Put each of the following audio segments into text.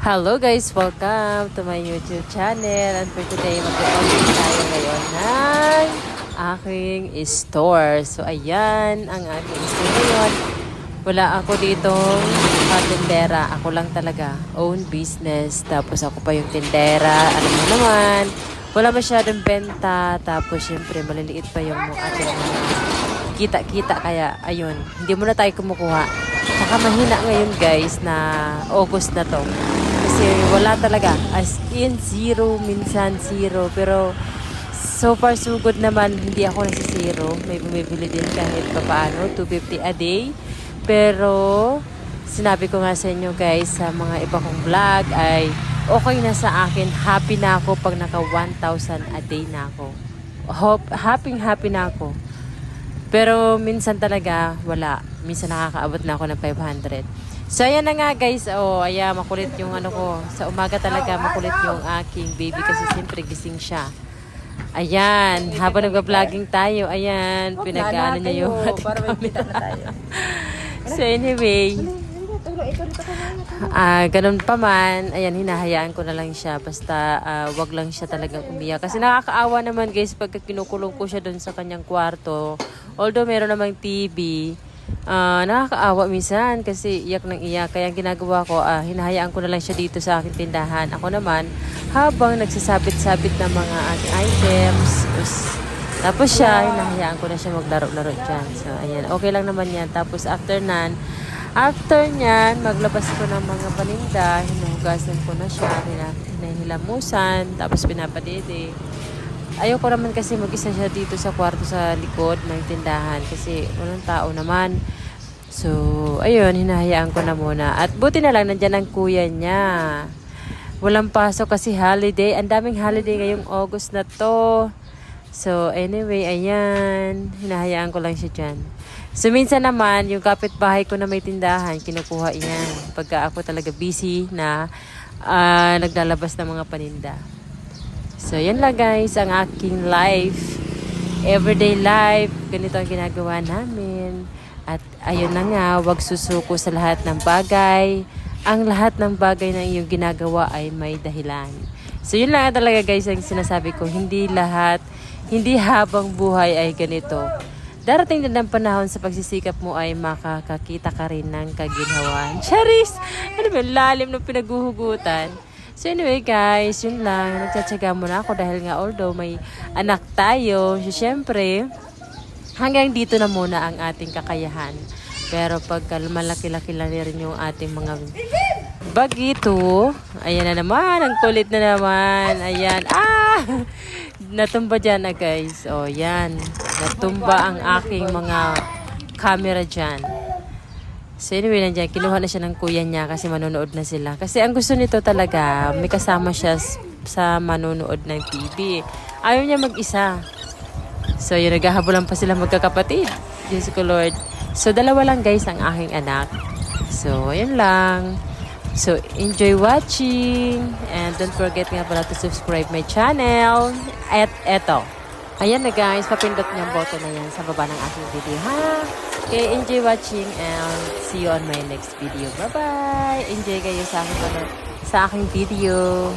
Hello guys! Welcome to my YouTube channel and for today magpapalit tayo ngayon ng aking store. So ayan ang aking store ngayon. Wala ako ditong uh, tindera. Ako lang talaga. Own business. Tapos ako pa yung tindera. Alam mo naman. Wala masyadong benta. Tapos syempre maliliit pa yung ating kita-kita. Kaya ayun. Hindi muna tayo kumukuha. Saka mahina ngayon guys na August na to. Kasi wala talaga. As in zero, minsan zero. Pero so far so good naman. Hindi ako nasa zero. May bumibili din kahit pa paano. 250 a day. Pero sinabi ko nga sa inyo guys sa mga iba kong vlog ay okay na sa akin. Happy na ako pag naka 1,000 a day na ako. Hope, happy happy na ako. Pero minsan talaga, wala. Minsan nakakaabot na ako ng 500. So, ayan na nga guys. Oh, ayan, makulit yung ano ko. Sa umaga talaga, makulit yung aking baby kasi siyempre gising siya. Ayan, habang nag-vlogging tayo, ayan, pinag-ano niya yung ating tayo. So anyway, ah ganun pa man, ayan, hinahayaan ko na lang siya. Basta ah, wag lang siya talagang umiyak. Kasi nakakaawa naman guys pagka kinukulong ko siya doon sa kanyang kwarto. Although meron namang TV, ah nakakaawa minsan kasi iyak ng iyak. Kaya ang ginagawa ko, ah, hinahayaan ko na lang siya dito sa aking tindahan. Ako naman, habang nagsasabit-sabit ng mga aking items, us- tapos siya, hinahayaan ko na siya maglaro-laro dyan. So, ayan. Okay lang naman yan. Tapos, after nan, after nyan, maglabas ko ng mga paninda. Hinuhugasan ko na siya. hina- Hinahilamusan. Tapos, pinapadede. Ayoko naman kasi mag-isa siya dito sa kwarto sa likod ng tindahan. Kasi, walang tao naman. So, ayun, hinahayaan ko na muna. At buti na lang, nandyan ang kuya niya. Walang pasok kasi holiday. Ang daming holiday ngayong August na to. So, anyway, ayan. Hinahayaan ko lang siya dyan. So, minsan naman, yung kapitbahay ko na may tindahan, kinukuha yan. Pagka ako talaga busy na ah, naglalabas ng mga paninda. So, yan lang guys, ang aking life. Everyday life. Ganito ang ginagawa namin. At ayun na nga, wag susuko sa lahat ng bagay. Ang lahat ng bagay na iyong ginagawa ay may dahilan. So, yun lang talaga guys ang sinasabi ko. Hindi lahat, hindi habang buhay ay ganito. Darating din ang panahon sa pagsisikap mo ay makakakita ka rin ng kaginhawan. Charis! Ano ba, lalim ng pinaguhugutan. So anyway guys, yun lang. Nagtsatsaga muna ako dahil nga although may anak tayo, so, syempre, hanggang dito na muna ang ating kakayahan. Pero pag malaki-laki lang rin yung ating mga bagito, ayan na naman, ang kulit na naman. Ayan, ah! Natumba dyan na guys. O, yan. Natumba ang aking mga camera dyan. So anyway, nandiyan, kinuha na siya ng kuya niya kasi manonood na sila. Kasi ang gusto nito talaga, may kasama siya sa manonood ng TV. Ayaw niya mag-isa. So yun, naghahabulan pa sila magkakapatid. Diyos ko Lord. So dalawa lang guys ang aking anak. So, yun lang. So, enjoy watching. And don't forget nga pala to subscribe my channel. At eto. Ayan na guys, papindot niyo ang button na yan sa baba ng aking video, ha? Okay, enjoy watching and see you on my next video. Bye-bye! Enjoy kayo sa aking, ano, sa aking video.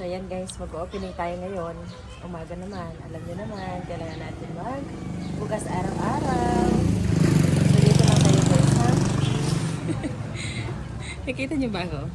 So ayan guys, mag-opening tayo ngayon. Umaga naman. Alam niyo naman, kailangan natin mag bukas araw-araw. So dito lang tayo guys ha. Nakita niyo ba ako?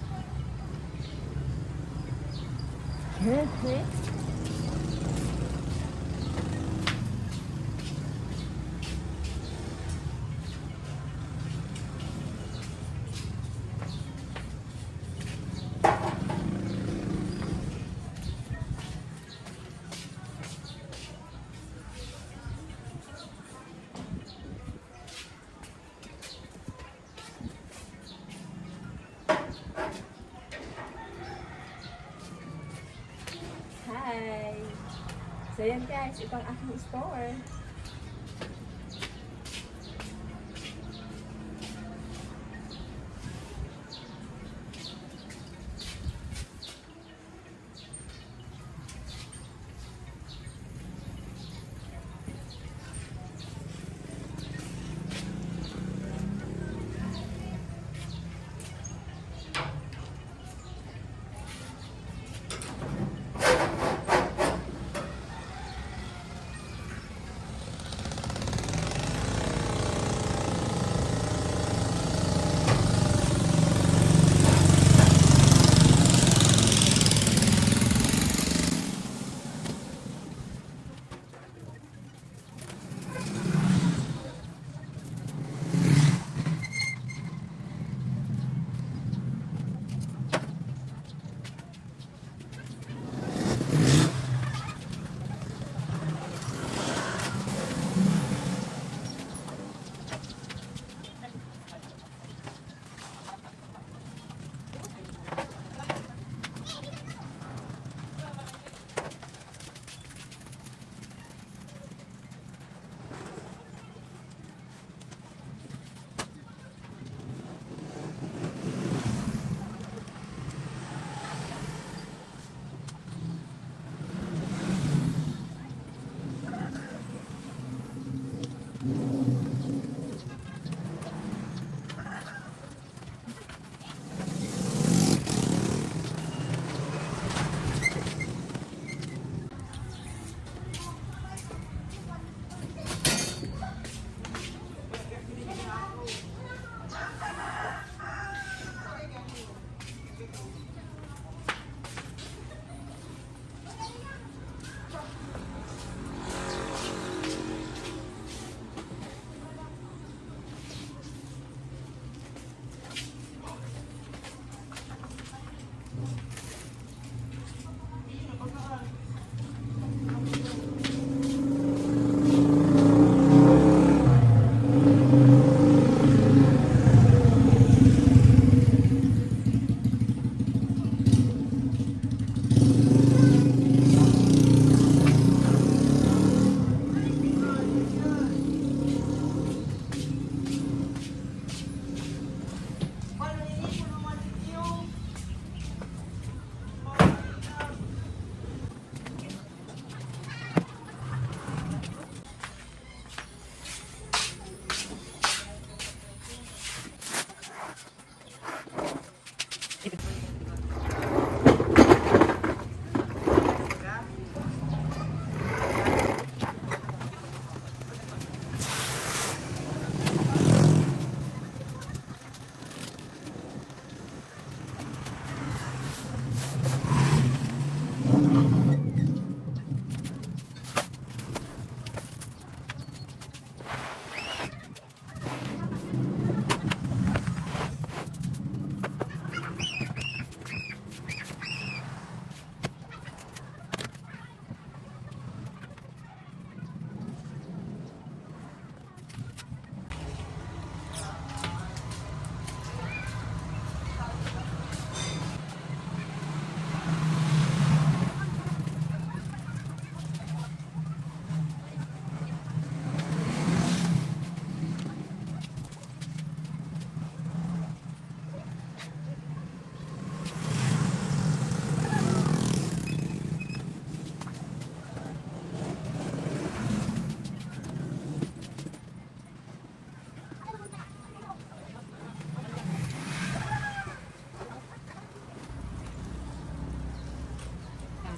So yan guys, ito ang aking store.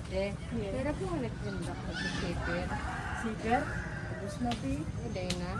Pwede. Yeah. Pero po, nagtinda ko sa shaper. Shaper? Tapos na, Pi? Pwede na.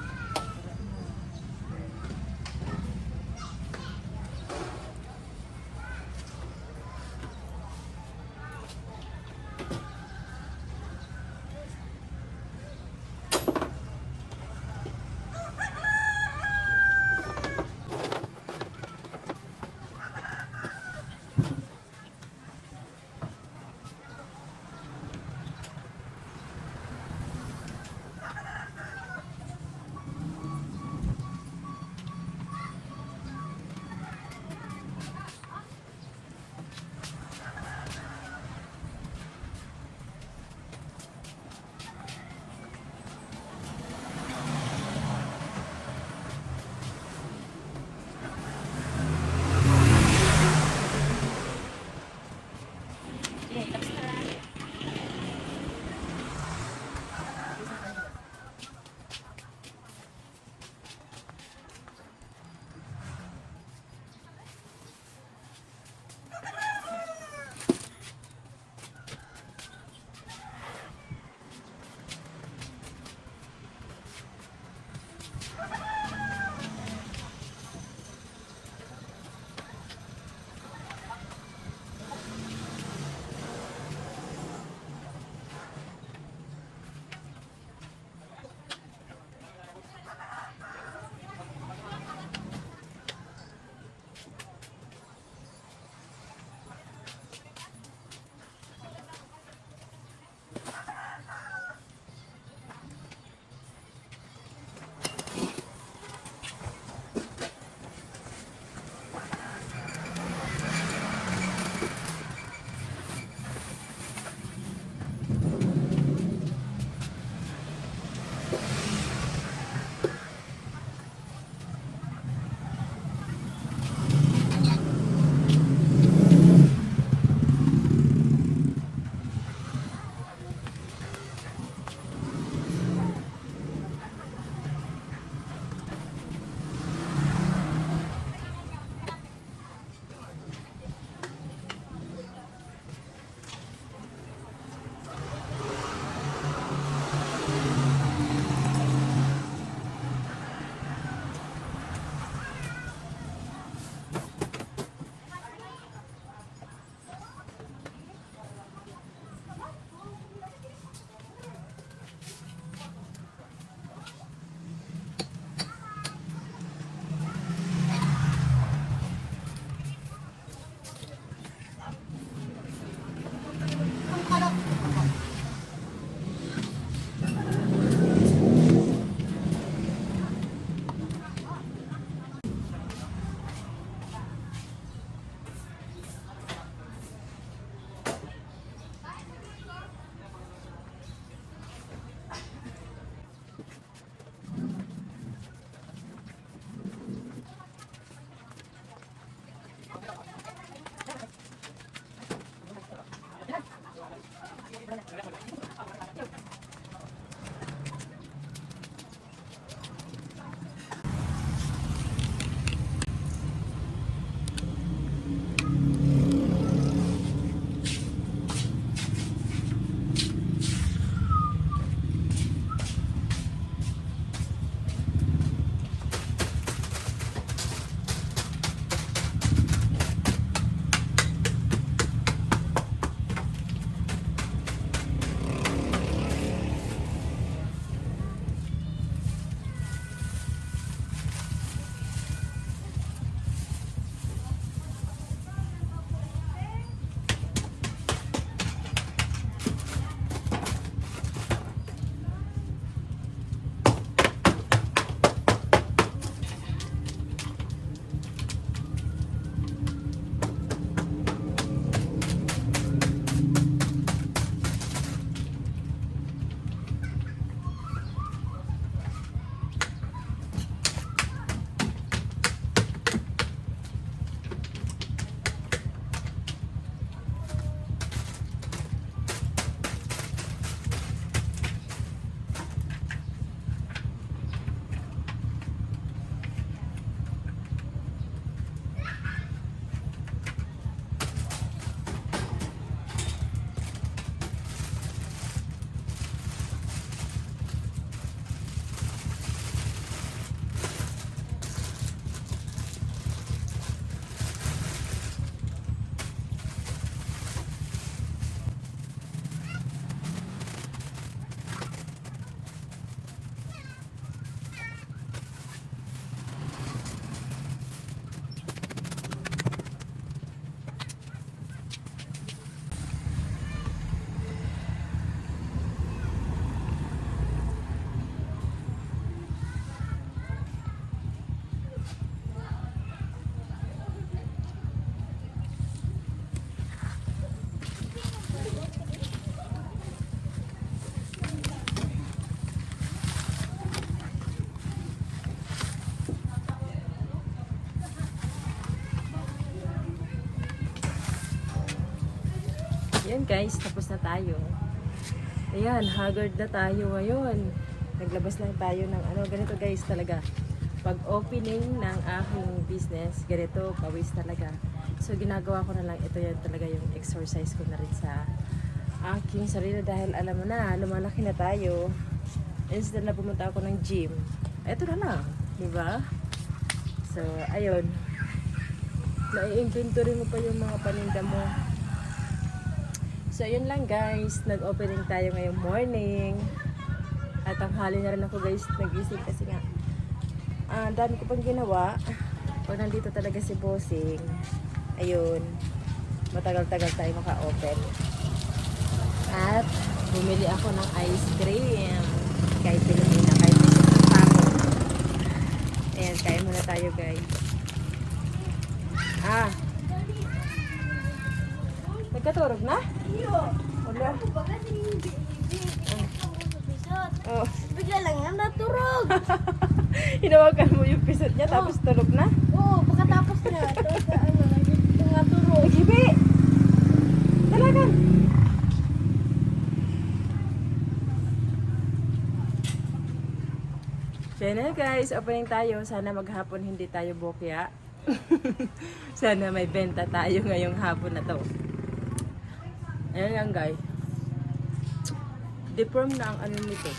Guys, tapos na tayo. Ayan, haggard na tayo ngayon. Naglabas lang tayo ng ano, ganito guys talaga. Pag opening ng aking business, ganito, pawis talaga. So ginagawa ko na lang, ito yan talaga yung exercise ko na rin sa aking sarili dahil alam mo na, lumalaki na tayo. Instead na pumunta ako ng gym, ito na lang, di ba? So, ayun. Nai-inventory mo pa yung mga paninda mo. So, yun lang guys. Nag-opening tayo ngayong morning. At ang hali na rin ako guys, nag-isip kasi nga. Ang dami ko pang ginawa. Pag nandito talaga si Bossing, ayun, matagal-tagal tayo maka-open. At bumili ako ng ice cream. Kahit Pilipina, kahit Pilipina ako. Ayan, kain muna tayo guys. Ah. Nagkaturog na? Wala. Oh. Bigla lang nga naturog. Hinawakan mo yung pisot niya tapos tulog na? Oo, pagkatapos na. Tapos na ano, naturog. Nagibi! Talagang! Yun na guys, opening tayo. Sana maghapon hindi tayo bokya. Sana may benta tayo ngayong hapon na to. Ayan lang guys. Deform na ang ano nito.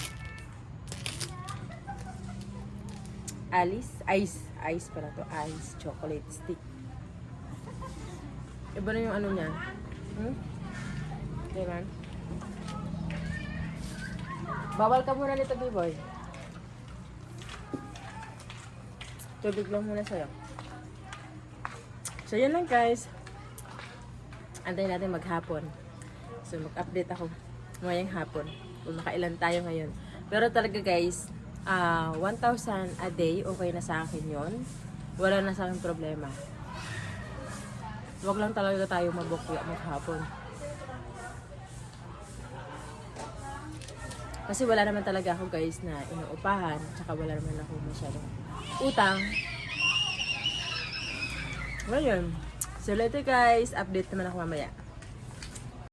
Alice? Ice. Ice pala to. Ice chocolate stick. Iba na yung ano niya. Hmm? Diba? Bawal ka muna nito, B-boy. Tubig lang muna sa'yo. So, yun lang guys. Antayin natin maghapon. So, mag-update ako ngayong hapon. Kung makailan tayo ngayon. Pero talaga guys, ah 1,000 a day, okay na sa akin yon Wala na sa akin problema. Huwag lang talaga tayo mabukya maghapon. Kasi wala naman talaga ako guys na inuupahan. Tsaka wala naman ako masyadong utang. Ngayon. So later guys, update naman ako mamaya.